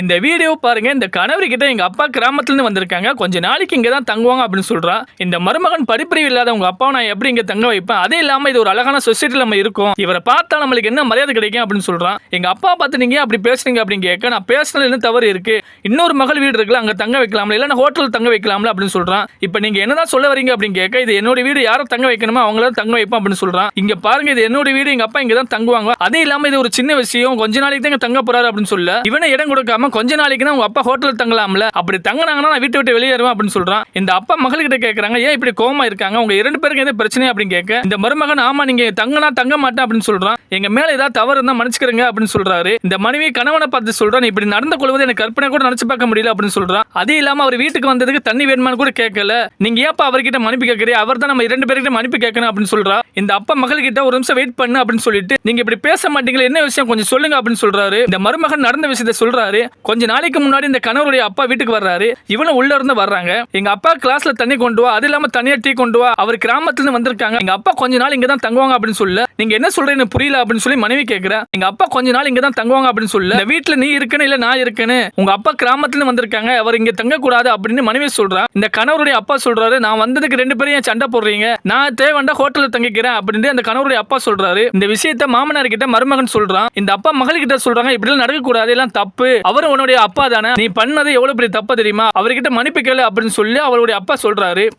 இந்த வீடியோ பாருங்க இந்த கணவர் கிட்ட எங்க அப்பா கிராமத்துல இருந்து வந்திருக்காங்க. கொஞ்ச நாளைக்கு இங்க தான் தங்குவாங்க அப்படின்னு சொல்றான் இந்த மருமகன் படிப்பறிவு இல்லாத உங்க அப்பாவை நான் எப்படி இங்க தங்க வைப்பேன்? அதே இல்லாம இது ஒரு அழகான சொசைட்டில நம்ம இருக்கும். இவரை பார்த்தா நம்மளுக்கு என்ன மரியாதை கிடைக்கும் அப்படின்னு சொல்றான் எங்க அப்பா பார்த்து நீங்க ஏன் அப்படி பேசுறீங்க அப்படின்னு கேட்க நான் பேசுனது என்ன தவறு இருக்கு. இன்னொரு மகள் வீடு இருக்குல்ல அங்க தங்க வைக்கலாம்ல இல்ல ஹோட்டல் தங்க வைக்கலாம்ல அப்படின்னு சொல்றான் இப்போ நீங்க என்னதான் சொல்ல வரீங்க அப்படின்னு கேட்க இது என்னோட வீடு யாரை தங்க வைக்கணுமோ அவங்கள தங்க வைப்போம் அப்படின்னு சொல்றான் இங்க பாருங்க இது என்னோட வீடு எங்க அப்பா இங்க தான் தங்குவாங்க. அதே இல்லாம இது ஒரு சின்ன விஷயம். கொஞ்ச நாளைக்கு தான் இங்க தங்க போறாரு அப்படின்னு சொல்ல இவனை இடம் கொடுக்காம கொஞ்ச நாளைக்கு தான் உங்க அப்பா ஹோட்டல் தங்கலாம்ல. அப்படி தங்கினாங்கன்னா நான் வீட்டை விட்டு வெளியேறுவேன் அப்படின்னு சொல்றான். இந்த அப்பா மகள்கிட்ட கேட்கறாங்க ஏன் இப்படி கோமா இருக்காங்க? உங்க இரண்டு பேருக்கு எதாவது பிரச்சனை அப்படின்னு கேட்க இந்த மருமகன் ஆமா நீங்க தங்கனா தங்க மாட்டேன் அப்படின்னு சொல்றான். எங்க மேல ஏதாவது தவறு இருந்தா மன்னிச்சுக்கிறங்க அப்படின்னு சொல்றாரு. இந்த மனைவி கணவனை பார்த்து சொல்றான் இப்படி நடந்து கொள்வது எனக்கு கற்பனை கூட நினைச்சு பார்க்க முடியல அப்படின்னு சொல்றான். அதே இல்லாம அவர் வீட்டுக்கு வந்ததுக்கு தண்ணி வேணுமான்னு கூட கேட்கல. நீங்க ஏப்பா அவர்கிட்ட மன்னிப்பு கேட்கறீ அவர் தான் நம்ம இரண்டு பேர்கிட்ட மன்னிப்பு கேட்கணும் அப்படின்னு சொல்றா. இந்த அப்பா மகள்கிட்ட ஒரு நிமிஷம் வெயிட் பண்ணு அப்படின்னு சொல்லிட்டு நீங்க இப்படி பேச மாட்டீங்களா என்ன விஷயம்? கொஞ்சம் சொல்லுங்க அப்படின்னு சொல்றாரு. இந்த மருமகன் நடந்த விஷயத்தை சொல்றாரு. கொஞ்ச நாளைக்கு முன்னாடி இந்த கணவருடைய அப்பா வீட்டுக்கு வர்றாரு. இவனும் உள்ள இருந்து வர்றாங்க. எங்க அப்பா கிளாஸ்ல தண்ணி கொண்டு வா அது இல்லாம தனியா டீ கொண்டு வா. அவர் கிராமத்துல இருந்து வந்திருக்காங்க. எங்க அப்பா கொஞ்ச நாள் இங்க தான் தங்குவாங்க அப்படின்னு சொல்ல நீங்க என்ன சொல்றேன்னு புரியல அப்படின்னு சொல்லி மனைவி கேக்குறா. எங்க அப்பா கொஞ்ச நாள் இங்க தான் தங்குவாங்க அப்படின்னு சொல்ல இந்த வீட்டுல நீ இருக்கணும் இல்ல நான் இருக்கேன்னு உங்க அப்பா கிராமத்துல வந்திருக்காங்க. அவர் இங்க தங்க கூடாது அப்படின்னு மனைவி சொல்றா. இந்த கணவருடைய அப்பா சொல்றாரு நான் வந்ததுக்கு ரெண்டு பேரும் சண்டை போடுறீங்க? நான் தேவண்டா ஹோட்டல்ல தங்கிக்கிறேன். அப்படின்னு அந்த கணவருடைய அப்பா சொல்றாரு. இந்த விஷயத்த மாமனார் கிட்ட மருமகன் சொல்றான். இந்த அப்பா மகள் கிட்ட சொல்றாங்க இப்படி எல்லாம் நடக்க கூடாது எல்லாம் தப்பு. அவர் உன்னுடைய அப்பா தானே? நீ பண்ணது எவ்வளவு பெரிய தப்பு தெரியுமா? அவர்கிட்ட மன்னிப்பு கேளு அப்படின்னு சொல்லி அவருடைய அப்பா சொல்றாரு.